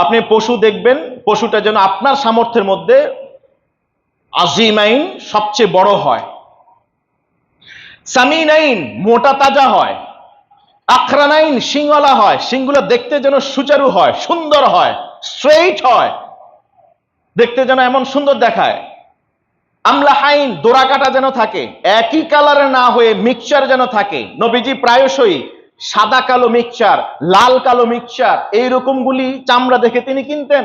আপনি পশু দেখবেন, পশুটা যেন আপনার সামর্থ্যের মধ্যে আজিমাইন সবচেয়ে বড় হয়। সামিনাইন মোটা তাজা হয়। আখরানাইন শিংওয়ালা হয়। শিংগুলো দেখতে যেন সুচারু হয়, সুন্দর হয় স্ট্রেইট হয়। দেখতে যেন এমন সুন্দর দেখায়। আমলা হাইন দোরাকাটা যেন থাকে, একই কালারে না হয়ে মিক্সচার যেন থাকে। নবীজি প্রায়শই সাদা কালো মিক্সচার লাল কালো মিক্সচার এইরকম গুলি চামড়া দেখে তিনি কিনতেন।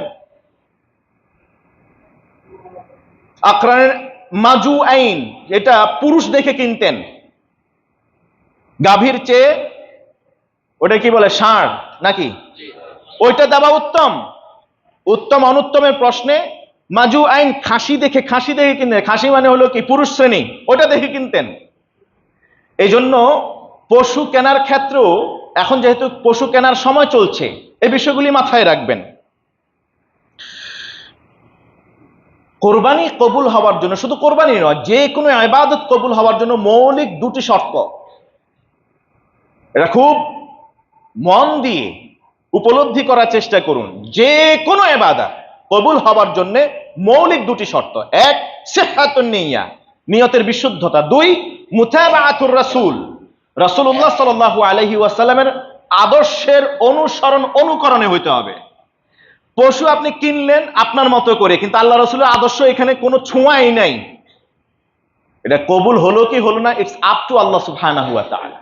আখরানের মাজু আইন এটা পুরুষ দেখে কিনতেন। গাভীর চেয়ে ওটা কি বলে ষাঁড় নাকি? ওইটা দেওয়া উত্তম। উত্তম অনুত্তমের প্রশ্নে মাজু আইন খাসি দেখে খাসি দেখে কিনতেন। খাসি মানে হলো কি পুরুষ শ্রেণি ওটা দেখে কিনতেন। এই জন্য পশু কেনার ক্ষেত্রেও এখন যেহেতু পশু কেনার সময় চলছে, এই বিষয়গুলি মাথায় রাখবেন। কোরবানি কবুল হওয়ার জন্য, শুধু কোরবানি নয়, যে কোনো আবাদত কবুল হওয়ার জন্য মৌলিক দুটি শর্ত। এটা খুব মন দিয়ে উপলব্ধি করার চেষ্টা করুন। যে কোনো এবাদা কবুল হওয়ার জন্য মৌলিক দুটি শর্ত। এক, সেহাতুন নিয়া, নিয়তের বিশুদ্ধতা। দুই, মুতাবাআতুর রাসূল। রাসূলুল্লাহ সাল্লাল্লাহু আলাইহি ওয়াসাল্লামের আদর্শের অনুসরণ অনুকরণে হইতে হবে। পশু আপনি কিনলেন আপনার মতো করে, কিন্তু আল্লাহ রসুলের আদর্শ এখানে কোনো ছোঁয়াই নাই। এটা কবুল হলো কি হলো না ইটস আপ টু আল্লাহ সুবহানাহু ওয়া তাআলা।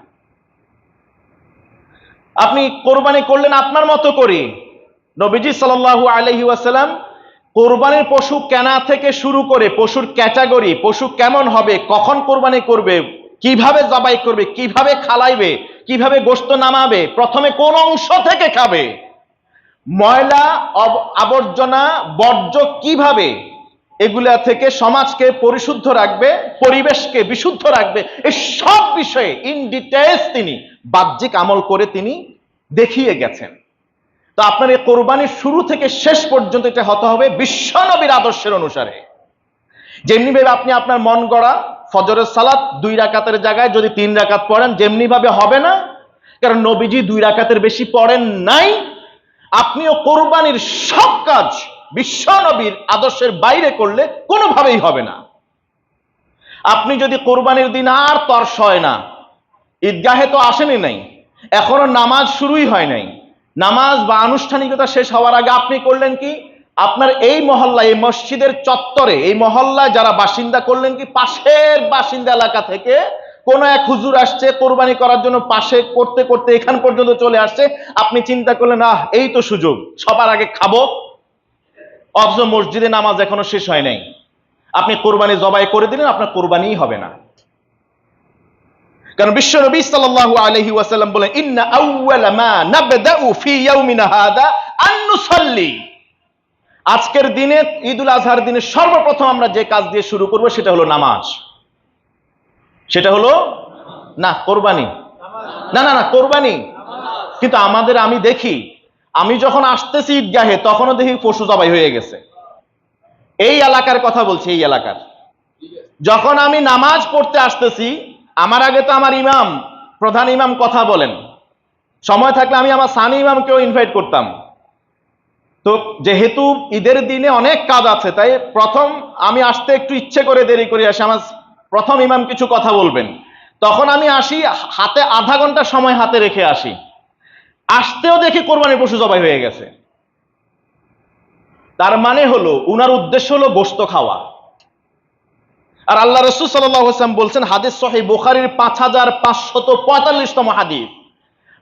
আপনি কোরবানি করলেন আপনার মতো করে। নবীজি সাল্লাল্লাহু আলাইহি ওয়াসাল্লাম কোরবানির পশু কেনা থেকে শুরু করে, পশুর ক্যাটাগরি, পশু কেমন হবে, কখন কোরবানি করবে কীভাবে জবাই করবে, কীভাবে খালাইবে, কীভাবে গোস্ত নামাবে, প্রথমে কোন অংশ থেকে খাবে? ময়লা আবর্জনা, বর্জ্য কীভাবে? এগুলা থেকে সমাজকে পরিশুদ্ধ রাখবে, পরিবেশকে বিশুদ্ধ রাখবে এই সব বিষয়ে ইন ডিটেলস তিনি বাহ্যিক আমল করে তিনি দেখিয়ে গেছেন। তো আপনার এই কোরবানির শুরু থেকে শেষ পর্যন্ত এটা হতে হবে বিশ্বনবীর আদর্শের অনুসারে। যেমনি ভাবে আপনি আপনার মন গড়া ফজরের সালাত দুই রাকাতের জায়গায় যদি তিন রাকাত পড়েন যেমনি ভাবে হবে না, কারণ নবীজি দুই রাকাতের বেশি পড়েন নাই। আপনিও কোরবানির সব কাজ বিশ্ব নবীর আদর্শের বাইরে করলে কোনোভাবেই হবে না। আপনি যদি কোরবানির দিন আর তর্স হয় না, ঈদগাহে তো আসেনি নাই, এখনও নামাজ শুরুই হয় নাই। নামাজ বা আনুষ্ঠানিকতা শেষ হওয়ার আগে আপনি করলেন কি? আপনার এই মহল্লা, এই মসজিদের চত্বরে, এই মহল্লায় যারা বাসিন্দা করলেন কি পাশের বাসিন্দা এলাকা থেকে কোন এক হুজুর আসছে, কোরবানি করার জন্য পাশে করতে করতে এখান পর্যন্ত চলে আসছে, আপনি চিন্তা করলেন, আহ, এই তো সুযোগ, সবার আগে খাব। অথচ মসজিদে নামাজ এখনও শেষ হয় নাই। আপনি কোরবানি জবাই করে দিলেন, আপনার কোরবানিই হবে না। কারণ বিশ্ব নবী সাল্লাল্লাহু আলাইহি ওয়াসাল্লাম বলেন, ইন্না আউওয়ালা মা নাবদাউ ইয়াউমিনা হাদা আজকের দিনে, ঈদুল আজহার দিনে সর্বপ্রথম আমরা যে কাজ দিয়ে শুরু করব সেটা হলো নামাজ। সেটা হলো, না, কোরবানি। না না না, কোরবানি। কিন্তু আমাদের আমি দেখি, আমি যখন আসতেছি ঈদগাহে, তখনও দেখি পশু জবাই হয়ে গেছে। এই এলাকার কথা বলছি, এই এলাকার। যখন আমি নামাজ পড়তে আসতেছি, আমার আগে তো আমার ইমাম, প্রধান ইমাম কথা বলেন। সময় থাকলে আমি আমার সানি ইমামকেও ইনভাইট করতাম। তো যেহেতু ঈদের দিনে অনেক কাজ আছে, তাই প্রথম আমি আসতে একটু ইচ্ছে করে দেরি করে আসি। আমার প্রথম ইমাম কিছু কথা বলবেন। তখন আমি আসি, হাতে আধা ঘণ্টা সময় হাতে রেখে আসি। আসতেও দেখি কোরবানি পশু জবাই হয়ে গেছে। তার মানে হলো, উনার উদ্দেশ্য হলো গোস্ত খাওয়া। আর আল্লাহ রসুল সাল্লাম বলছেন, হাদিস সহি বোখারির পাঁচ হাজার পাঁচশত পঁয়তাল্লিশতম হাদিস।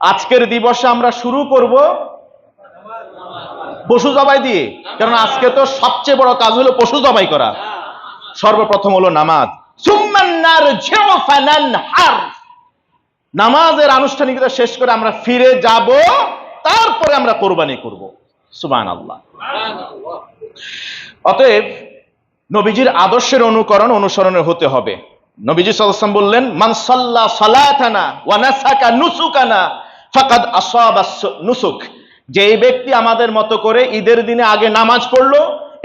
আজকের দিবসে আমরা শুরু করব পশু জবাই দিয়ে। কারণ আজকে তো সবচেয়ে বড় কাজ হলো পশু জবাই করা। সর্বপ্রথম হলো নামাজ। নামাজের আনুষ্ঠানিকতা শেষ করে আমরা ফিরে যাব, তারপরে আমরা কোরবানি করব। সুবান আল্লাহ অতএব নবীজির আদর্শের অনুকরণ অনুসরণে হতে হবে। নবীজি সাল্লাম বললেন, মান সাল্লা সালাতানা ওয়া নাসাকা নুসুকানা, ফাকাদ আসাবা নুসুক। যে এই ব্যক্তি আমাদের মতো করে ঈদের দিনে আগে নামাজ পড়ল,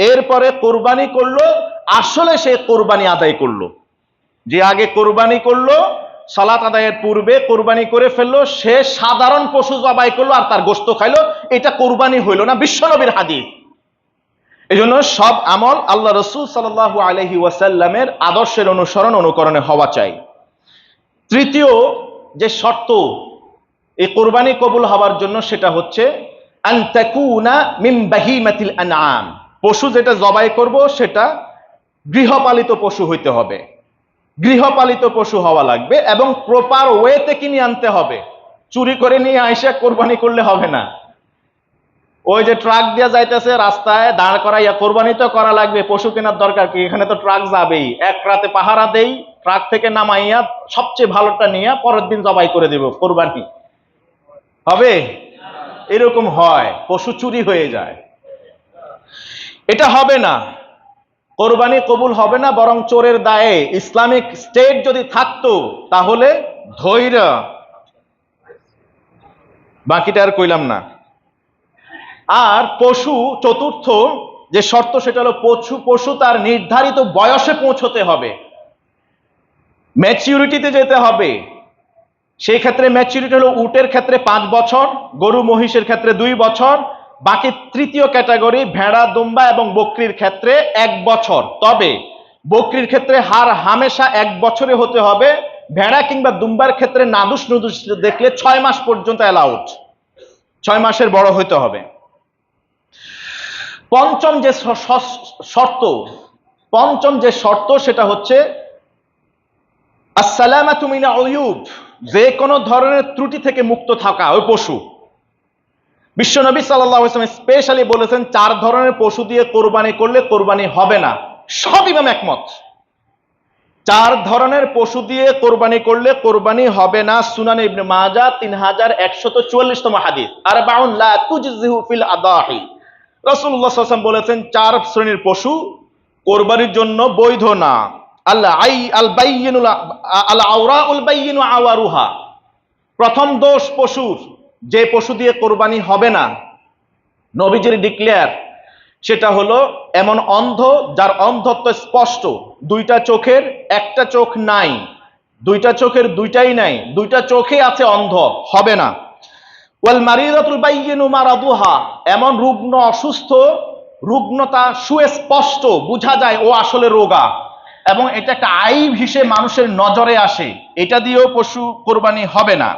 এরপরে কোরবানি করল, আসলে সে কোরবানি আদায় করল। যে আগে কোরবানি করল, সালাত আদায়ের পূর্বে কোরবানি করে ফেলল, সে সাধারণ পশু জবাই করল আর তার গোস্ত খাইলো, এটা কোরবানি হইল না, বিশ্বনবীর হাদিস। এই জন্য সব আমল আল্লাহ রসুল সাল্লাহু আলহি ওয়াসাল্লামের আদর্শের অনুসরণ, অনুকরণে হওয়া চাই। তৃতীয় যে শর্ত, এই কোরবানি কবুল হওয়ার জন্য সেটা হচ্ছে আনআম। পশু যেটা জবাই করব, সেটা গৃহপালিত পশু হইতে হবে। গৃহপালিত পশু হওয়া লাগবে এবং প্রপার ওয়েতে কিনে আনতে হবে। চুরি করে নিয়ে আইসা কোরবানি করলে হবে না। ওই যে ট্রাক দিয়ে যাইতেছে রাস্তায়, দাঁড় করাইয়া কোরবানি তো করা লাগবে, পশু কেনার দরকার কি? এখানে তো ট্রাক যাবেই। এক রাতে পাহারা দেই ট্রাক থেকে নামাইয়া সবচেয়ে ভালোটা নিয়ে পরের দিন জবাই করে দেব কোরবানি। হবে? এরকম হয়, পশু চুরি হয়ে যায়। এটা হবে না। কোরবানি কবুল হবে না, বরং চোরের দায়ে। ইসলামিক স্টেট যদি থাকতো, তাহলে ধৈর্য। বাকিটা আর কইলাম না। আর পশু চতুর্থ, যে শর্ত সেটা হলো পশু পশু তার নির্ধারিত বয়সে পৌঁছতে হবে। ম্যাচিউরিটিতে যেতে হবে। সেই ক্ষেত্রে ম্যাচুরিটি হলো উটের ক্ষেত্রে পাঁচ বছর, গরু মহিষের ক্ষেত্রে দুই বছর, বাকি তৃতীয় ক্যাটাগরি ভেড়া, দুম্বা এবং বকরির ক্ষেত্রে এক বছর। তবে বকরির ক্ষেত্রে হার হামেশা এক বছরে হতে হবে, ভেড়া কিংবা দুম্বার ক্ষেত্রে নাদুস নুদুস দেখলে ছয় মাস পর্যন্ত অ্যালাউড ছয় মাসের বড় হইতে হবে। পঞ্চম যে শর্ত, পঞ্চম যে শর্ত সেটা হচ্ছে, আসসালামাতু মিনা উয়ুব। যে কোনো ধরনের ত্রুটি থেকে মুক্ত থাকা ওই পশু। বিশ্বনবী সাল্লাম স্পেশালি বলেছেন, চার ধরনের পশু দিয়ে কোরবানি করলে কোরবানি হবে না। সব ইমাম একমত। চার ধরনের পশু দিয়ে কোরবানি করলে কোরবানি হবে না, সুনান ইবনে মাজা তিন হাজার একশত চুয়াল্লিশতম হাদিস। আর বাউন ফিল আদাহি। ওয়াসাল্লাম বলেছেন, চার শ্রেণির পশু কোরবানির জন্য বৈধ না। আল্লাহ আই আল বাইয়িনুল আল আওরাউল বাইয়িনু আওয়ারুহা। প্রথম দোষ পশুর, যে পশু দিয়ে কোরবানি হবে না, নবীজির ডিক্লেয়ার সেটা হলো এমন অন্ধ যার অন্ধত্ব স্পষ্ট। দুইটা চোখের, একটা চোখ নাই। দুইটা চোখের দুইটাই নাই। দুইটা চোখে আছে অন্ধ, হবে না। ওয়াল মারিদাতুল বাইয়িনু মারাদুহা, এমন রুগ্ন অসুস্থ, রুগ্নতা সুস্পষ্ট, বোঝা যায় ও আসলে রোগা। এবং এটা একটা আইব হিসেবে মানুষের নজরে আসে। এটা দিয়েও পশু কোরবানি হবে না।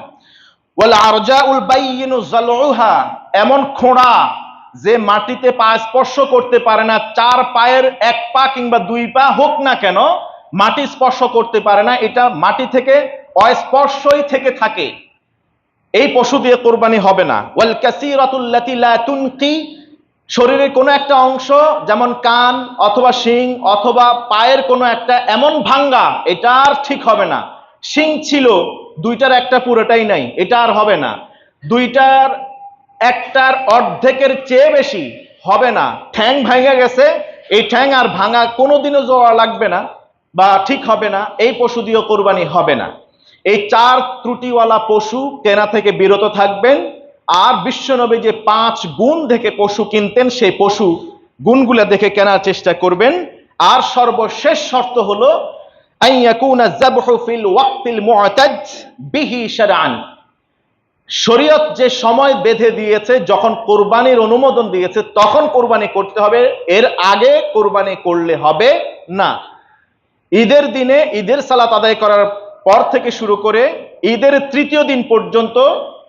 ওয়াল আরজাউল বাইয়িনু জালউহা, এমন খোঁড়া যে মাটিতে পা স্পর্শ করতে পারে না, চার পায়ের এক পা কিংবা দুই পা হোক না কেন, মাটি স্পর্শ করতে পারে না। এটা মাটি থেকে অস্পর্শই থেকে থাকে। এই পশু দিয়ে কোরবানি হবে না। ওয়াল কাসীরাতুল্লাতি লা তুনকি শরীরের কোনো একটা অংশ, যেমন কান অথবা শিং অথবা পায়ের কোনো একটা এমন ভাঙ্গা, এটা আর ঠিক হবে না। শিং ছিল, দুইটার একটা পুরোটাই নাই, এটা আর হবে না। দুইটার, একটার অর্ধেকের চেয়ে বেশি হবে না। ঠ্যাং ভাঙে গেছে, এই ঠ্যাং আর ভাঙা কোনোদিনও জোড়া লাগবে না বা ঠিক হবে না, এই পশু দিয়েও কোরবানি হবে না। এই চার ত্রুটিওয়ালা পশু কেনা থেকে বিরত থাকবেন। আর বিশ্বনবী যে পাঁচ গুণ দেখে পশু কিনতেন, সেই পশু গুণগুলা দেখে কেনার চেষ্টা করবেন। আর সর্বশেষ শর্ত হলো শরীয়ত যে সময় বেঁধে দিয়েছে, যখন কোরবানির অনুমোদন দিয়েছে, তখন কোরবানি করতে হবে। এর আগে কোরবানি করলে হবে না। ঈদের দিনে ঈদের সালাত আদায় করার পর থেকে শুরু করে ঈদের তৃতীয় দিন পর্যন্ত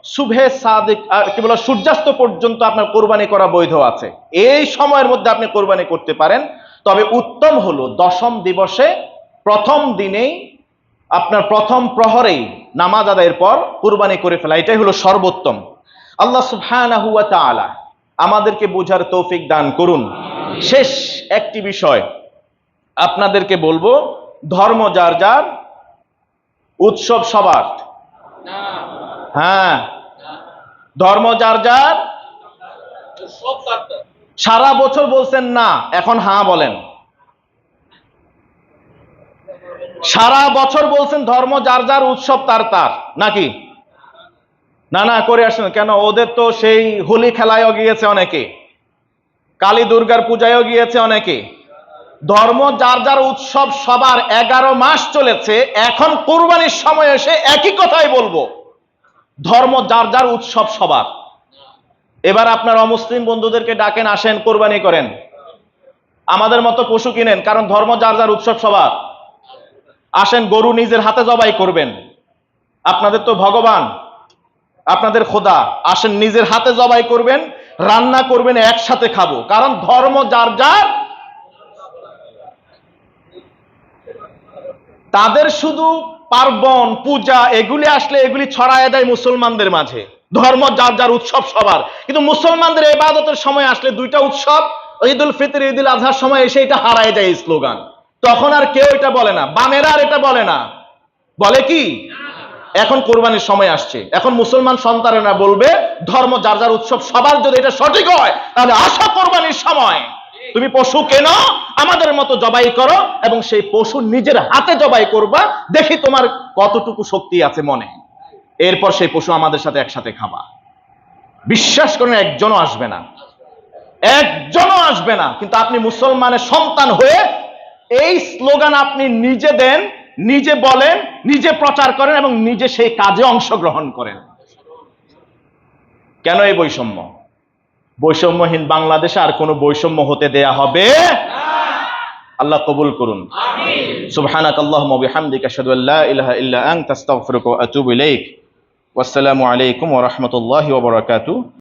শুভে সাদিক কি বলে, সূর্যাস্ত পর্যন্ত আপনার কোরবানি করা বৈধ আছে। এই সময়ের মধ্যে আপনি কোরবানি করতে পারেন। তবে উত্তম হলো, দশম দিবসে প্রথম দিনেই আপনার প্রথম প্রহরেই নামাজ আদায়ের পর কোরবানি করে ফেলা। এটাই হলো সর্বোত্তম। আল্লাহ সুবহানাহু ওয়া তাআলা আমাদেরকে বুঝার তৌফিক দান করুন। শেষ একটি বিষয় আপনাদেরকে বলব, ধর্ম যার যার, উৎসব সবার। হ্যাঁ। ধর্ম যার যার। সারা বছর বলছেন না, এখন হ্যাঁ বলেন। সারা বছর বলছেন ধর্ম যার যার, উৎসব তার তার, নাকি? না না, করে আসেন। কেন? ওদের তো সেই হোলি খেলায়ও গিয়েছে অনেকে। কালী দুর্গার পূজায়ও গিয়েছে অনেকে। ধর্ম যার যার, উৎসব সবার এগারো মাস চলেছে। এখন কোরবানির সময় এসে একই কথাই বলব। ধর্ম যার যার উৎসব সবার। এবার আপনার অমুসলিম বন্ধুদেরকে ডাকেন, আসেন, কোরবানি করেন। আমাদের মতো পশু কিনেন, কারণ ধর্ম যার যার উৎসব সবার। আসেন, গরু নিজের হাতে জবাই করবেন। আপনাদের তো ভগবান, আপনাদের খোদা। আসেন, নিজের হাতে জবাই করবেন, রান্না করবেন, একসাথে খাব। কারণ ধর্ম যার যার, তাদের শুধু পার্বণ, পূজা, এগুলি আসলে এগুলি ছড়ায় দেয় মুসলমানদের মাঝে। ধর্ম যার যার উৎসব সবার। কিন্তু মুসলমানদের এবাদতের সময় আসলে দুইটা উৎসব ঈদ উল ফিতর ঈদ উল আজহার সময় এসে এটা হারায় যায় স্লোগান। তখন আর কেউ এটা বলে না। বামেরা আর এটা বলে না। বলে কি? এখন কোরবানির সময় আসছে। এখন মুসলমান সন্তানেরা বলবে, ধর্ম যার যার উৎসব সবার, যদি এটা সঠিক হয়, তাহলে আসা কোরবানির সময়। তুমি পশু কেন, আমাদের মতো জবাই করো এবং সেই পশু নিজের হাতে জবাই করবা, দেখি তোমার কতটুকু শক্তি আছে মনে। এরপর সেই পশু আমাদের সাথে একসাথে খাবা। বিশ্বাস করেন, একজনও আসবে না। একজনও আসবে না। কিন্তু আপনি মুসলমানের সন্তান হয়ে এই স্লোগান আপনি নিজে দেন, নিজে বলেন, নিজে প্রচার করেন এবং নিজে সেই কাজে অংশগ্রহণ করেন। কেন এই বৈষম্য? বৈষম্যহীন বাংলাদেশে আর কোনো বৈষম্য হতে দেয়া হবে আল্লাহ কবুল করুন। সুবহানাক আল্লাহুম্মা ওয়া বিহামদিকা আশহাদু আল্লা ইলাহা ইল্লা আনতা আস্তাগফিরুকা ওয়া আতুবু ইলাইক। ওয়াসসালামু আলাইকুম ওয়া রাহমাতুল্লাহি ওয়া বারাকাতুহু।